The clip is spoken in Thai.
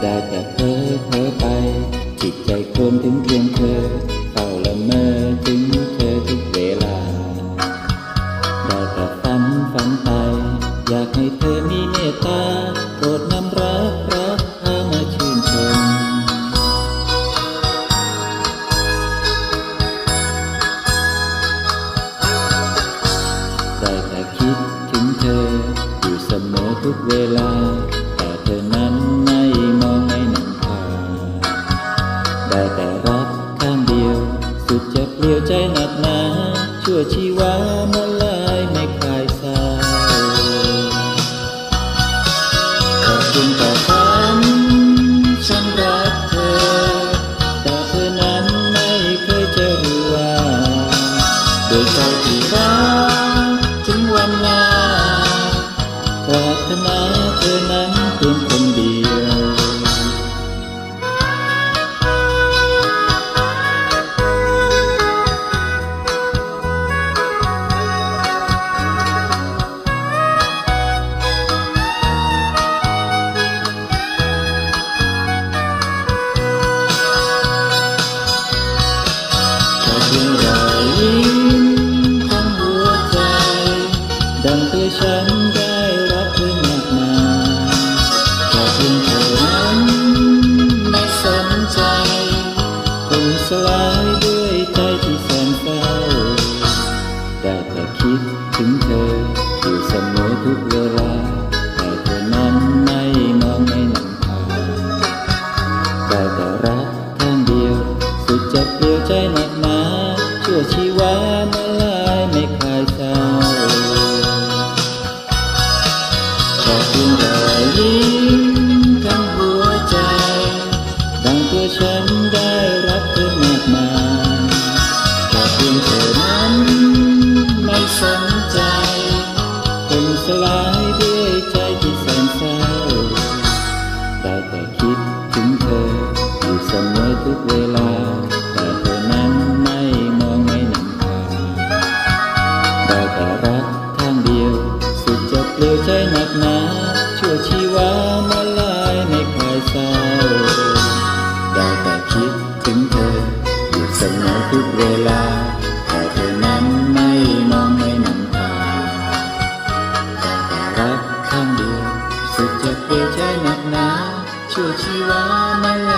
ได้แต่เพ้อเพ้อไป จิตใจโครมถึงเพียงเธอเฝ้าละเมอถึงเธอทุกเวลา ได้แต่ฝันฝันไป อยากให้เธอมีเมตตาโปรดนำรักรักพามาชื่นชมได้แต่คิดถึงเธออยู่เสมอทุกเวลา แต่เธอนั้น ชั่วชีวามาลายไม่คลายเศร้าแต่เพียงแต่ฝันฉันรักเธอ แต่เธอนั้นไม่เคยจะรู้ว่าโดยใจที่รักถึงวันหน้าปรารถนา สลายด้วยใจที่แสนเศร้า ได้แต่คิดถึงเธออยู่เสมอทุกเวลา แต่เธอนั้นไม่มองไม่นำพาได้แต่รักทางเดียว สุดจะเปลี่ยวใจหนักหนาชั่วชีวา เพียงเธอนั้นไม่สนใจคงสลายด้วยใจที่แสนเศร้าได้แต่คิดถึงเธออยู่เสมอทุกเวลา แต่เธอนั้นไม่มองไม่นำพาได้แต่รักข้างเดียว สุดจะเปลี่ยวใจหนักหนาชั่วชีวามาลายไม่คลายเศร้าได้แต่คิดถึงเธออยู่เสมอทุกเวลา รักข้างเดีย